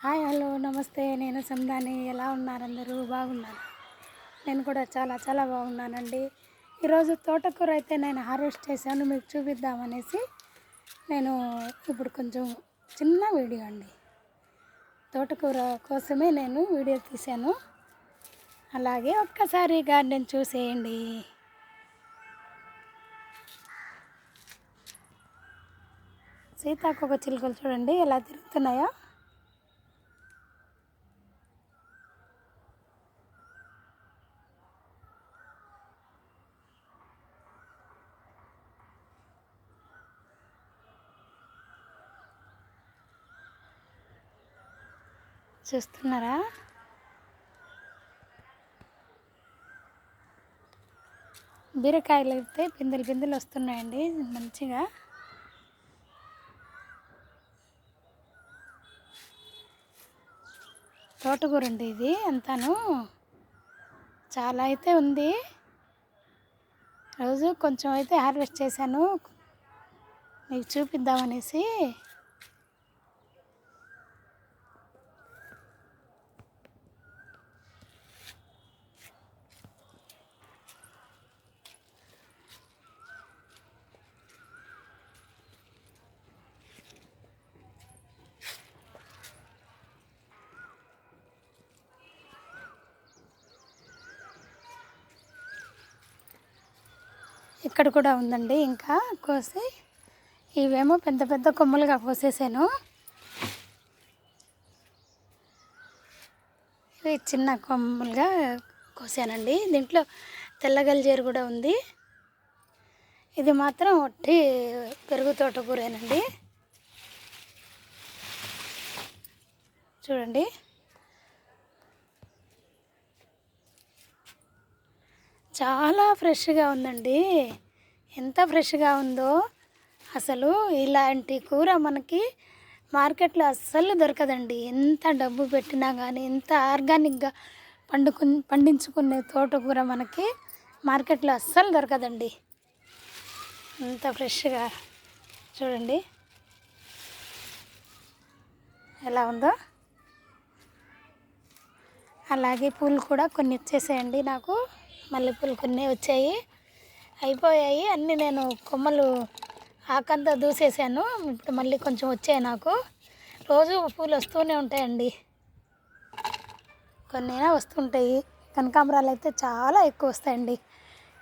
Hi hello నమస్తే. నేను సందాని ఎలా ఉన్నారు అందరూ? బాగున్నారు? నేను కూడా చాలా చాలా బాగున్నానండి. ఈరోజు తోటకూర అయితే నేను హార్వెస్ట్ చేశాను. మీకు చూపిద్దామనేసి నేను ఇప్పుడు కొంచెం చిన్న వీడియో అండి. తోటకూర కోసమే నేను వీడియో తీశాను. అలాగే ఒక్కసారి గార్డెన్ చూసేయండి. సీతాకొక చిలుకలు చూడండి ఎలా తిరుగుతున్నాయో. చూస్తున్నారా? బీరకాయలు అయితే పిందెలు పిందెలు వస్తున్నాయండి మంచిగా. తోటకూర అండి ఇది అంతాను. చాలా అయితే ఉంది. రోజు కొంచెం అయితే హార్వెస్ట్ చేశాను. మీకు చూపిద్దామనేసి. ఇక్కడ కూడా ఉందండి. ఇంకా కోసి ఇవేమో పెద్ద పెద్ద కొమ్మలుగా కోసేసాను. ఇవి చిన్న కొమ్మలుగా కోసానండి. దీంట్లో తెల్లగల్జేరు కూడా ఉంది. ఇది మాత్రం ఒట్టి పెరుగు తోటకూరేనండి. చూడండి. చాలా ఫ్రెష్గా ఉందండి. ఎంత ఫ్రెష్గా ఉందో అసలు ఇలాంటి కూర మనకి మార్కెట్లో అస్సలు దొరకదండి. ఎంత డబ్బు పెట్టినా కానీ ఎంత ఆర్గానిక్గా పండుకు పండించుకునే తోటకూర మనకి మార్కెట్లో అస్సలు దొరకదండి. ఎంత ఫ్రెష్గా చూడండి. ఎలా ఉందో. అలాగే పూలు కూడా కొన్ని ఇచ్చేసేయండి నాకు. మల్లెపూలు కొన్ని వచ్చాయి. అయిపోయాయి. అన్నీ నేను కొమ్మలు ఆకంతా దూసేసాను. ఇప్పుడు మళ్ళీ కొంచెం వచ్చాయి నాకు. రోజు పూలు వస్తూనే ఉంటాయండి. కొన్నైనా వస్తుంటాయి. కనకాంబరాలు అయితే చాలా ఎక్కువ వస్తాయండి.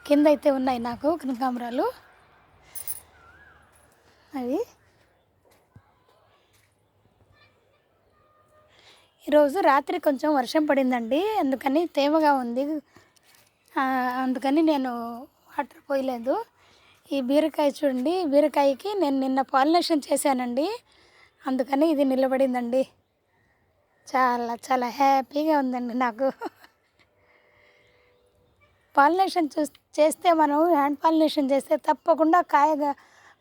కింద అయితే ఉన్నాయి నాకు కనకాంబరాలు. అవి. ఈరోజు రాత్రి కొంచెం వర్షం పడిందండి. అందుకని తేమగా ఉంది. అందుకని నేను వాటర్ పోయలేదు. ఈ బీరకాయ చూడండి బీరకాయకి నేను నిన్న పాలినేషన్ చేశానండి. అందుకని ఇది నిలబడిందండి. చాలా చాలా హ్యాపీగా ఉందండి నాకు. పాలినేషన్ చూ చేస్తే మనం హ్యాండ్ పాలినేషన్ చేస్తే తప్పకుండా కాయగా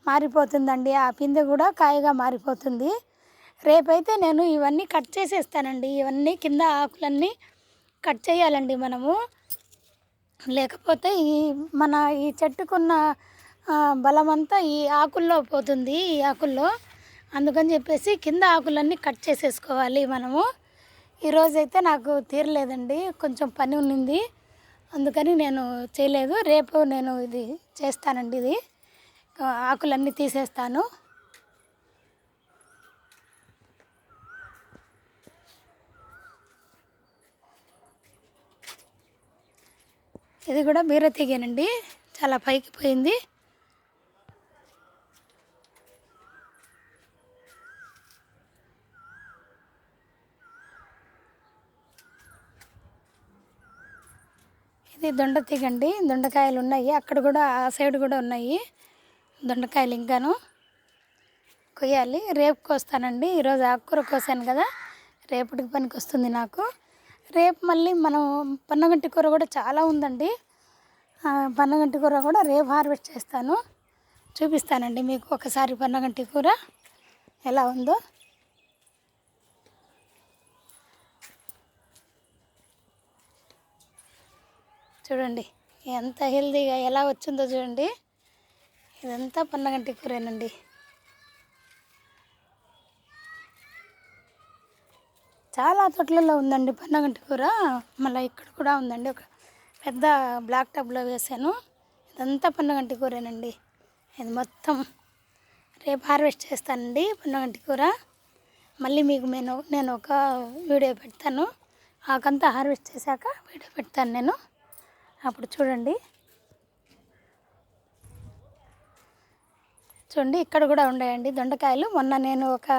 మారిపోతుందండి. ఆ పిందె కూడా కాయగా మారిపోతుంది. రేపైతే నేను ఇవన్నీ కట్ చేసేస్తానండి. ఇవన్నీ కింద ఆకులన్నీ కట్ చేయాలండి మనము. లేకపోతే ఈ మన ఈ చెట్టుకున్న బలమంతా ఈ ఆకుల్లో పోతుంది ఈ ఆకుల్లో. అందుకని చెప్పేసి కింద ఆకులన్నీ కట్ చేసేసుకోవాలి మనము. ఈరోజైతే నాకు తీరలేదండి కొంచెం పని ఉన్నింది. అందుకని నేను చేయలేదు రేపు నేను ఇది చేస్తానండి ఇది. ఆకులన్నీ తీసేస్తాను. ఇది కూడా బీర తీగేనండి. చాలా పైకి పోయింది. ఇది దొండ తీగండి. దొండకాయలు ఉన్నాయి. అక్కడ కూడా ఆ సైడ్ కూడా ఉన్నాయి. దొండకాయలు ఇంకాను. కొయ్యాలి. రేపు కోస్తానండి. ఈరోజు ఆకుకూర కోసాను కదా. రేపటికి పనికి వస్తుంది నాకు. రేపు మళ్ళీ మనం పన్నగంటి కూర కూడా చాలా ఉందండి. పన్నగంటి కూర కూడా రేపు హార్వెస్ట్ చేస్తాను. చూపిస్తానండి మీకు ఒకసారి పన్నగంటి కూర ఎలా ఉందో. చూడండి ఎంత హెల్తీగా ఎలా వచ్చిందో చూడండి. ఇదంతా పన్నగంటి కూరేనండి. చాలా తోటలలో ఉందండి పన్నగంటి కూర. మళ్ళీ ఇక్కడ కూడా ఉందండి. ఒక పెద్ద బ్లాక్ టబ్లో వేసాను. ఇదంతా పండగంటి కూరేనండి. ఇది మొత్తం రేపు హార్వెస్ట్ చేస్తానండి పండగంటి కూర. మళ్ళీ మీకు నేను నేను ఒక వీడియో పెడతాను. ఆకంతా హార్వెస్ట్ చేశాక వీడియో పెడతాను నేను. అప్పుడు చూడండి. చూడండి ఇక్కడ కూడా ఉన్నాయండి దొండకాయలు. మొన్న నేను ఒక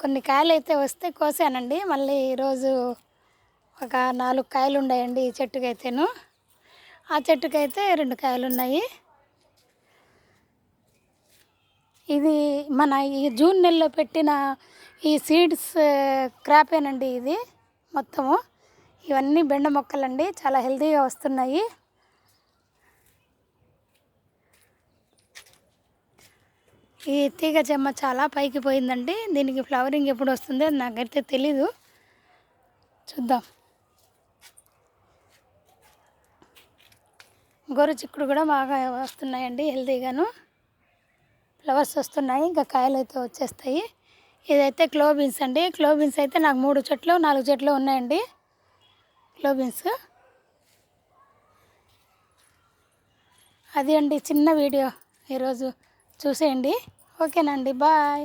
కొన్ని కాయలు అయితే వస్తే కోసానండి. మళ్ళీ ఈరోజు ఒక నాలుగు కాయలు ఉన్నాయండి ఈ చెట్టుకైతేను. ఆ చెట్టుకైతే రెండు కాయలు ఉన్నాయి. ఇది మన ఈ జూన్ నెలలో పెట్టిన ఈ సీడ్స్ క్రాపేనండి ఇది మొత్తము. ఇవన్నీ బెండ మొక్కలండి. చాలా హెల్తీగా వస్తున్నాయి. ఈ తీగ చెమ్మ చాలా పైకి పోయిందండి. దీనికి ఫ్లవరింగ్ ఎప్పుడు వస్తుందో నాకైతే తెలీదు. చూద్దాం. గోరు చిక్కుడు కూడా బాగా వస్తున్నాయండి హెల్తీగాను ఫ్లవర్స్ వస్తున్నాయి ఇంకా కాయలు అయితే వచ్చేస్తాయి. ఇదైతే క్లోబీన్స్ అండి. క్లోబీన్స్ అయితే నాకు మూడు చెట్లు నాలుగు చెట్లు ఉన్నాయండి. క్లోబీన్స్. అది అండి చిన్న వీడియో ఈరోజు. చూసేయండి. ఓకేనండి. బాయ్.